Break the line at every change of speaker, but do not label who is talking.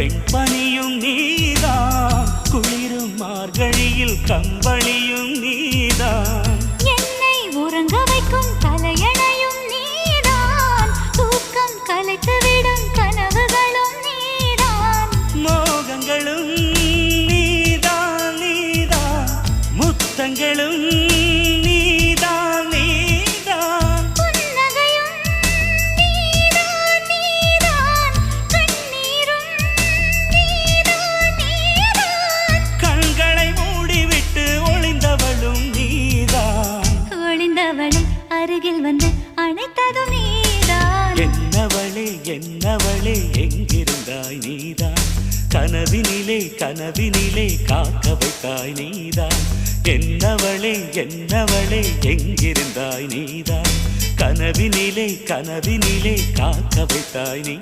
வெண்பனியும் நீதான் குளிரும் மார்கழியில் கம்பளியும் நீதான்
என்னை உறங்க வைக்கும் தலையணையும் நீதான் தூக்கம் கலைத்துவிடும் கனவுகளும் நீதான்.
மோகங்களும் நீதான் நீதான் முத்தங்களும்
வந்து அணைத்ததும் நீதான்.
என்னவளே என்னவளே எங்கிருந்தாய் நீதான். கனவினிலே கனவினிலே காக்க வைத்தாய் நீதான். என்னவளே என்னவளே எங்கிருந்தாய் நீதான். கனவினிலே கனவினிலே காக்க வைத்தாய் நீ